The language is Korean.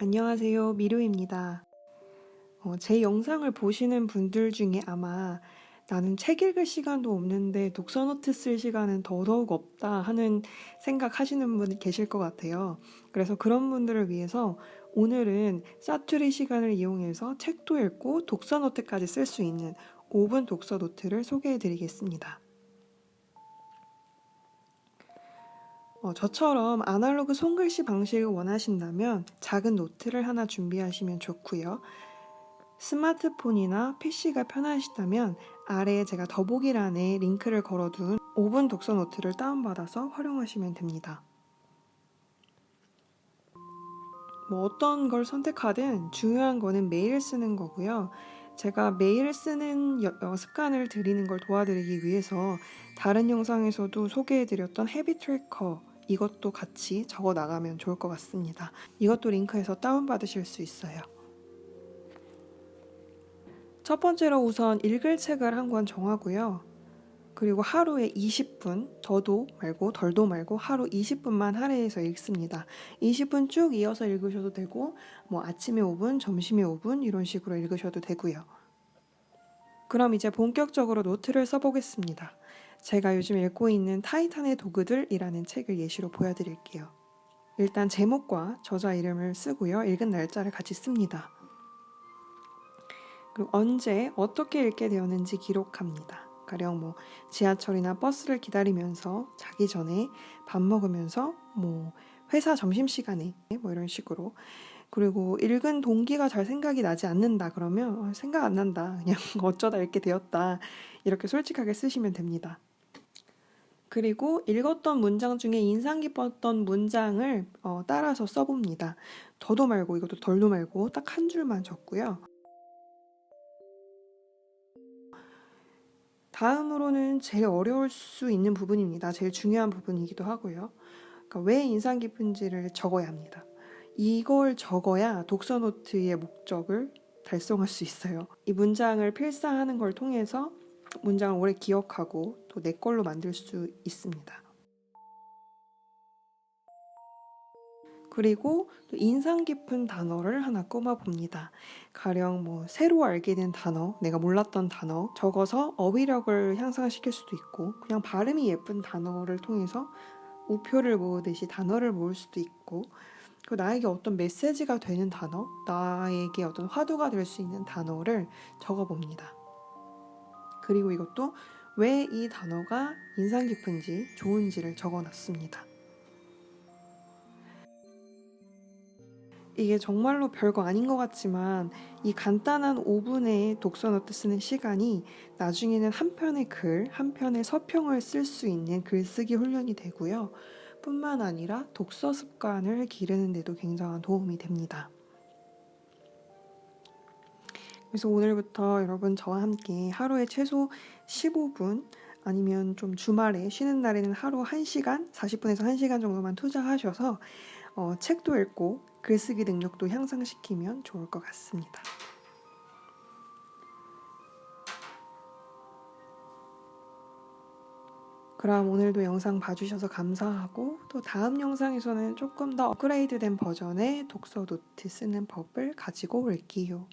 안녕하세요. 미루입니다. 어, 제 영상을 보시는 분들 중에 아마 나는 책 읽을 시간도 없는데 독서 노트 쓸 시간은 더더욱 없다 하는 생각 하시는 분 계실 것 같아요. 그래서 그런 분들을 위해서 오늘은 사투리 시간을 이용해서 책도 읽고 독서 노트까지 쓸 수 있는 5분 독서 노트를 소개해 드리겠습니다. 어, 저처럼 아날로그 손글씨 방식을 원하신다면 작은 노트를 하나 준비하시면 좋고요. 스마트폰이나 PC가 편하시다면 아래에 제가 더보기란에 링크를 걸어둔 5분 독서 노트를 다운받아서 활용하시면 됩니다. 뭐 어떤 걸 선택하든 중요한 거는 매일 쓰는 거고요. 제가 매일 쓰는 여- 어, 습관을 들이는 걸 도와드리기 위해서 다른 영상에서도 소개해드렸던 헤비 트래커 이것도 같이 적어 나가면 좋을 것 같습니다. 이것도 링크에서 다운받으실 수 있어요. 첫 번째로 우선 읽을 책을 한 권 정하고요. 그리고 하루에 20분, 더도 말고 덜도 말고 하루 20분만 할애해서 읽습니다. 20분 쭉 이어서 읽으셔도 되고, 뭐 아침에 5분, 점심에 5분 이런 식으로 읽으셔도 되고요. 그럼 이제 본격적으로 노트를 써보겠습니다. 제가 요즘 읽고 있는 타이탄의 도구들이라는 책을 예시로 보여드릴게요. 일단 제목과 저자 이름을 쓰고요. 읽은 날짜를 같이 씁니다. 그리고 언제 어떻게 읽게 되었는지 기록합니다. 가령 뭐 지하철이나 버스를 기다리면서 자기 전에 밥 먹으면서 뭐 회사 점심 시간에 뭐 이런 식으로 그리고 읽은 동기가 잘 생각이 나지 않는다 그러면 어, 생각 안 난다 그냥 어쩌다 읽게 되었다 이렇게 솔직하게 쓰시면 됩니다. 그리고 읽었던 문장 중에 인상 깊었던 문장을 어, 따라서 써봅니다. 더도 말고 이것도 덜도 말고 딱 한 줄만 적고요. 다음으로는 제일 어려울 수 있는 부분입니다. 제일 중요한 부분이기도 하고요. 그러니까 왜 인상 깊은지를 적어야 합니다. 이걸 적어야 독서 노트의 목적을 달성할 수 있어요. 이 문장을 필사하는 걸 통해서 문장을 오래 기억하고 또 내 걸로 만들 수 있습니다. 그리고 또 인상 깊은 단어를 하나 꼽아 봅니다. 가령 뭐 새로 알게 된 단어, 내가 몰랐던 단어 적어서 어휘력을 향상시킬 수도 있고 그냥 발음이 예쁜 단어를 통해서 우표를 모으듯이 단어를 모을 수도 있고 그 나에게 어떤 메시지가 되는 단어, 나에게 어떤 화두가 될 수 있는 단어를 적어 봅니다. 그리고 이것도 왜 이 단어가 인상 깊은지 좋은지를 적어 놨습니다. 이게 정말로 별거 아닌 것 같지만 이 간단한 5분의 독서 노트 쓰는 시간이 나중에는 한 편의 글, 한 편의 서평을 쓸 수 있는 글쓰기 훈련이 되고요. 뿐만 아니라 독서 습관을 기르는 데도 굉장한 도움이 됩니다. 그래서 오늘부터 여러분 저와 함께 하루에 최소 15분 아니면 좀 주말에 쉬는 날에는 하루 1시간, 40분에서 1시간 정도만 투자하셔서 어, 책도 읽고 글쓰기 능력도 향상시키면 좋을 것 같습니다. 그럼 오늘도 영상 봐주셔서 감사하고 또 다음 영상에서는 조금 더 업그레이드된 버전의 독서 노트 쓰는 법을 가지고 올게요.